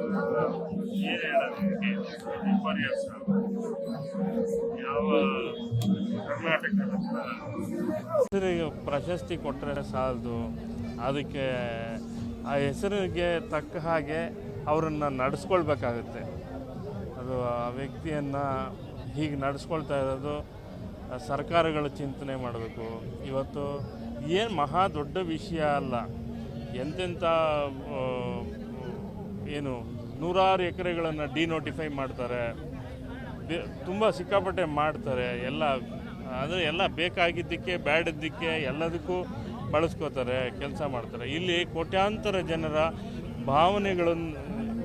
ಏನು ಹೇಳೋದಕ್ಕೆ ಯಾವ ಕರ್ನಾಟಕದ ಪ್ರಶಸ್ತಿ ಕೊಟ್ಟರೆ ಸಾಲದು. ಅದಕ್ಕೆ ಆ ಹೆಸರಿಗೆ ತಕ್ಕ ಹಾಗೆ ಅವರನ್ನು ನಡೆಸ್ಕೊಳ್ಬೇಕಾಗುತ್ತೆ. ಅದು ಆ ವ್ಯಕ್ತಿಯನ್ನು ಹೀಗೆ ನಡೆಸ್ಕೊಳ್ತಾ ಇರೋದು ಸರ್ಕಾರಗಳು ಚಿಂತನೆ ಮಾಡಬೇಕು. ಇವತ್ತು ಏನು ಮಹಾ ದೊಡ್ಡ ವಿಷಯ ಅಲ್ಲ. ಎಂತೆಂಥ ಏನು ನೂರಾರು ಎಕರೆಗಳನ್ನು ಡಿನೋಟಿಫೈ ಮಾಡ್ತಾರೆ. ತುಂಬ ಸಿಕ್ಕಾಪಟ್ಟೆ ಮಾಡ್ತಾರೆ. ಎಲ್ಲ ಅಂದರೆ ಎಲ್ಲ ಬೇಕಾಗಿದ್ದಕ್ಕೆ, ಬ್ಯಾಡದ್ದಕ್ಕೆ ಎಲ್ಲದಕ್ಕೂ ಬಳಸ್ಕೋತಾರೆ, ಕೆಲಸ ಮಾಡ್ತಾರೆ. ಇಲ್ಲಿ ಕೋಟ್ಯಾಂತರ ಜನರ ಭಾವನೆಗಳನ್ನು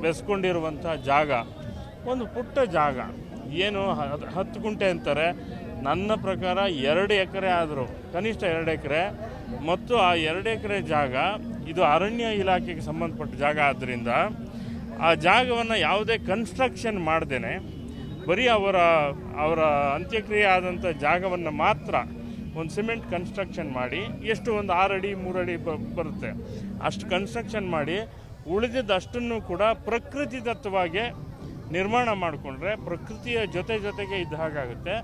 ಬೆಸ್ಕೊಂಡಿರುವಂಥ ಜಾಗ, ಒಂದು ಪುಟ್ಟ ಜಾಗ. ಏನು ಹತ್ತು ಗುಂಟೆ ಅಂತಾರೆ. ನನ್ನ ಪ್ರಕಾರ ಎರಡು ಎಕರೆ ಆದರೂ, ಕನಿಷ್ಠ ಎರಡು ಎಕರೆ. ಮತ್ತು ಆ ಎರಡು ಎಕರೆ ಜಾಗ, ಇದು ಅರಣ್ಯ ಇಲಾಖೆಗೆ ಸಂಬಂಧಪಟ್ಟ ಜಾಗ ಆದ್ದರಿಂದ ಆ ಜಾಗವನ್ನು ಯಾವುದೇ ಕನ್ಸ್ಟ್ರಕ್ಷನ್ ಮಾಡ್ದೇನೆ, ಬರೀ ಅವರ ಅವರ ಅಂತ್ಯಕ್ರಿಯೆ ಆದಂಥ ಜಾಗವನ್ನು ಮಾತ್ರ ಒಂದು ಸಿಮೆಂಟ್ ಕನ್ಸ್ಟ್ರಕ್ಷನ್ ಮಾಡಿ, ಎಷ್ಟು ಒಂದು ಆರಡಿ ಅಡಿ, ಮೂರು ಅಡಿ ಬ, ಬರುತ್ತೆ. ಅಷ್ಟು ಕನ್ಸ್ಟ್ರಕ್ಷನ್ ಮಾಡಿ ಉಳಿದಿದ್ದಷ್ಟನ್ನು ಕೂಡ ಪ್ರಕೃತಿ ಪ್ರಕೃತಿದತ್ತವಾಗಿ ನಿರ್ಮಾಣ ಮಾಡಿಕೊಂಡ್ರೆ ಪ್ರಕೃತಿಯ ಜೊತೆ ಜೊತೆಗೆ ಇದ್ದ ಹಾಗಾಗುತ್ತೆ.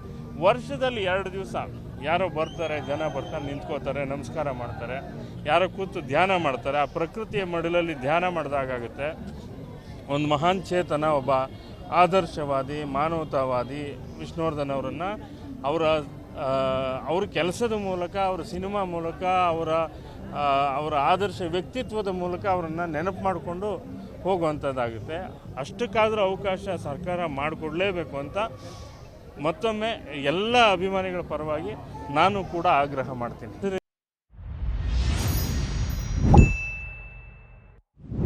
ವರ್ಷದಲ್ಲಿ ಎರಡು ದಿವಸ ಯಾರೋ ಬರ್ತಾರೆ, ಜನ ಬರ್ತಾರೆ, ನಿಂತ್ಕೋತಾರೆ, ನಮಸ್ಕಾರ ಮಾಡ್ತಾರೆ. ಯಾರೋ ಕೂತು ಧ್ಯಾನ ಮಾಡ್ತಾರೆ. ಆ ಪ್ರಕೃತಿಯ ಮಡಲಲ್ಲಿ ಧ್ಯಾನ ಮಾಡಿದಾಗುತ್ತೆ ಒಂದು ಮಹಾನ್ ಚೇತನ, ಒಬ್ಬ ಆದರ್ಶವಾದಿ, ಮಾನವತಾವಾದಿ ವಿಷ್ಣುವರ್ಧನ್ ಅವರನ್ನು ಅವರ ಅವ್ರ ಕೆಲಸದ ಮೂಲಕ, ಅವರ ಸಿನಿಮಾ ಮೂಲಕ, ಅವರ ಅವರ ಆದರ್ಶ ವ್ಯಕ್ತಿತ್ವದ ಮೂಲಕ ಅವರನ್ನು ನೆನಪು ಮಾಡಿಕೊಂಡು ಹೋಗುವಂಥದ್ದಾಗುತ್ತೆ. ಅಷ್ಟಕ್ಕಾದರೂ ಅವಕಾಶ ಸರ್ಕಾರ ಮಾಡಿಕೊಡಲೇಬೇಕು ಅಂತ ಮತ್ತೊಮ್ಮೆ ಎಲ್ಲ ಅಭಿಮಾನಿಗಳ ಪರವಾಗಿ ನಾನು ಕೂಡ ಆಗ್ರಹ ಮಾಡ್ತೀನಿ.